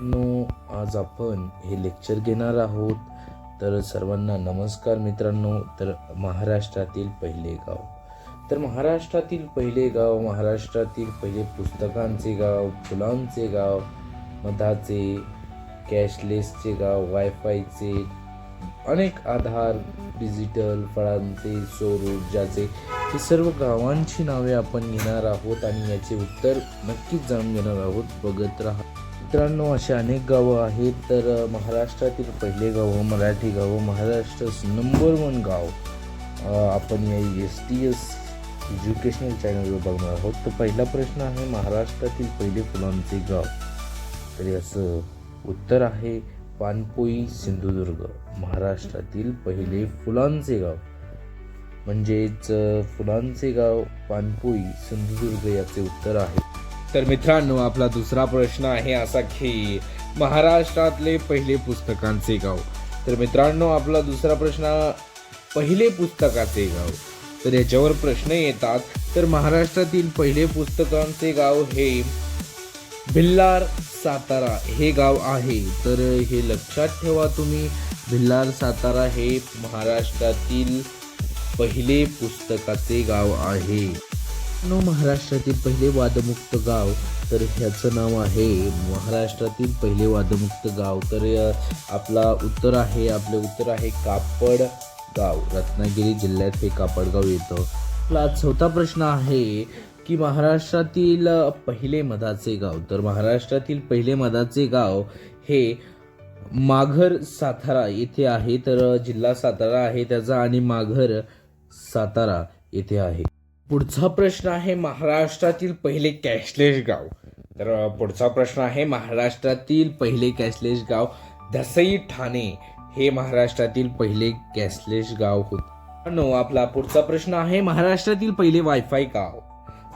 No आज आपण हे लेक्चर घेणार आहोत. तर सर्वांना नमस्कार मित्रांनो. तर महाराष्ट्रातील पहिले गाव. तर महाराष्ट्रातील पहिले गाव महाराष्ट्रातील पहिले पुस्तकांचे गाव फुलांचे गाव मधाचे कॅशलेसचे गाव वायफायचे अनेक आधार डिजिटल फळांचे सौर ऊर्जाचे हे सर्व गावांची नावे आपण घेणार आहोत आणि याचे उत्तर नक्कीच जाणून घेणार आहोत. बघत राहा. मित्रांनो असे अनेक गावं आहेत तर महाराष्ट्रातील पहिले गाव मराठी गाव महाराष्ट्र नंबर वन गाव. आपण या एस टी एस एज्युकेशनल चॅनलवर बघणार आहोत. तर पहिला प्रश्न आहे महाराष्ट्रातील पहिले फुलांचे गाव. तर याचं उत्तर आहे पानपोई सिंधुदुर्ग महाराष्ट्रातील पहिले फुलांचे गाव. म्हणजेच फुलांचे गाव पानपोई सिंधुदुर्ग याचे उत्तर आहे. तर मित्रांनो आपला दुसरा प्रश्न आहे असा की महाराष्ट्रातले पहिले पुस्तकांचे गाव. तर मित्रांनो आपला दुसरा प्रश्न पहिले पुस्तकाचे गाव. तर याच्यावर प्रश्न येतात तर महाराष्ट्रातील पहिले पुस्तकांचे गाव हे भिल्लार सातारा हे गाव आहे. तर हे लक्षात ठेवा तुम्ही भिल्लार सातारा हे महाराष्ट्रातील पहिले पुस्तकाचे गाव आहे. नो महाराष्ट्रातील पहिले वादमुक्त गाव. तर ह्याचं नाव आहे महाराष्ट्रातील पहिले वादमुक्त गाव. तर आपला उत्तर आहे आपले उत्तर आहे कापड गाव. रत्नागिरी जिल्ह्यात हे कापडगाव येतं. आपला चौथा प्रश्न आहे की महाराष्ट्रातील पहिले मधाचे गाव. तर महाराष्ट्रातील पहिले मधाचे गाव हे माघर सातारा येथे आहे. तर जिल्हा सातारा आहे त्याचा आणि माघर सातारा येथे आहे. पुढचा प्रश्न आहे महाराष्ट्रातील पहिले कॅशलेस गाव. तर पुढचा प्रश्न आहे महाराष्ट्रातील पहिले कॅशलेस गाव धसई ठाणे हे महाराष्ट्रातील पहिले कॅशलेस गाव होते. नो आपला पुढचा प्रश्न आहे महाराष्ट्रातील पहिले वायफाय गाव.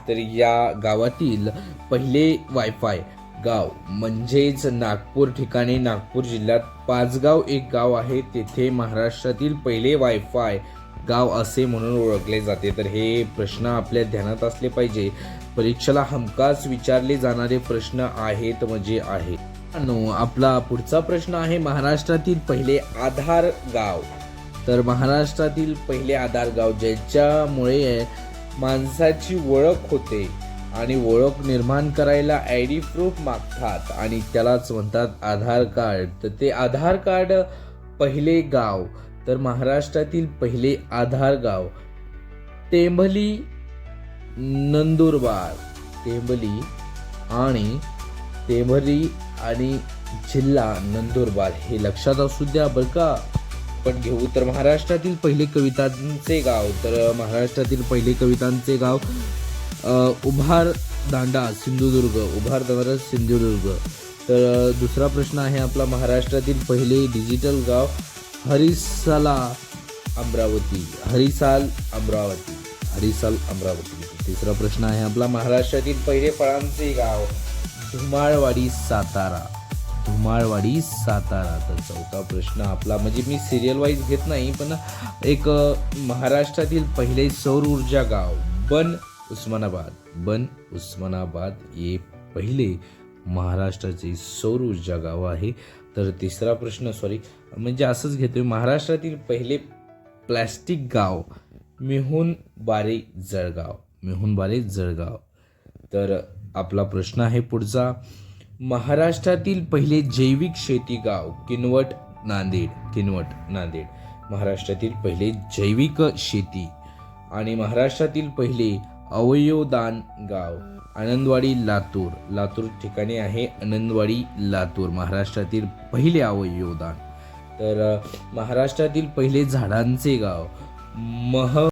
तर या गावातील पहिले वायफाय गाव म्हणजेच नागपूर ठिकाणी नागपूर जिल्ह्यात पाचगाव एक गाव आहे. तेथे महाराष्ट्रातील पहिले वायफाय गाव असे म्हणून ओळखले जाते. तर हे प्रश्न आपल्या ध्यानात असले पाहिजे. परीक्षेला हमखास विचारले जाणारे प्रश्न आहेत म्हणजे आहे. नो आपला पुढचा प्रश्न आहे महाराष्ट्रातील पहिले आधार गाव. तर महाराष्ट्रातील पहिले आधार गाव ज्याच्यामुळे माणसाची ओळख होते आणि ओळख निर्माण करायला आय डी प्रूफ मागतात आणि त्यालाच म्हणतात आधार कार्ड. तर ते आधार कार्ड पहिले गाव. तर महाराष्ट्रातील पहिले आधार गाव टेंभली नंदुरबार. टेंभली आणि टेंभली आणि जिल्हा नंदुरबार हे लक्षात असू द्या बरं का. पण घेऊ तर महाराष्ट्रातील पहिले कवितांचे गाव. तर महाराष्ट्रातील पहिले कवितांचे गाव उभार दांडा सिंधुदुर्ग. उभार दांडा सिंधुदुर्ग. तर दुसरा प्रश्न आहे आपला महाराष्ट्रातील पहिले डिजिटल गाव. हरिसाला अमरावती हरिसाल अमरावती हरिसाल अमरावती. तिसरा प्रश्न आहे आपला महाराष्ट्रातील पहिले फळांचे गाव धुमाळवाडी सातारा. धुमाळवाडी सातारा. तर चौथा प्रश्न आपला म्हणजे मी सिरियल वाईज घेत नाही पण एक महाराष्ट्रातील पहिले सौर ऊर्जा गाव बन उस्मानाबाद. बन उस्मानाबाद हे पहिले महाराष्ट्राचे सौर ऊर्जा गाव आहे. तर तिसरा प्रश्न सॉरी म्हणजे असंच घेतोय. महाराष्ट्रातील पहिले प्लॅस्टिक गाव मेहुण बारे जळगाव मेहुण बारे जळगाव. तर आपला प्रश्न आहे पुढचा. महाराष्ट्रातील पहिले जैविक शेती गाव किनवट नांदेड किनवट नांदेड. महाराष्ट्रातील पहिले जैविक शेती आणि महाराष्ट्रातील पहिले अवयवदान गाव आनंदवाडी लातूर. लातूर ठिकाणी आहे आनंदवाडी लातूर महाराष्ट्रातील पहिले अवयवदान तर महाराष्ट्रातील पहिले झाडांचे गाव मह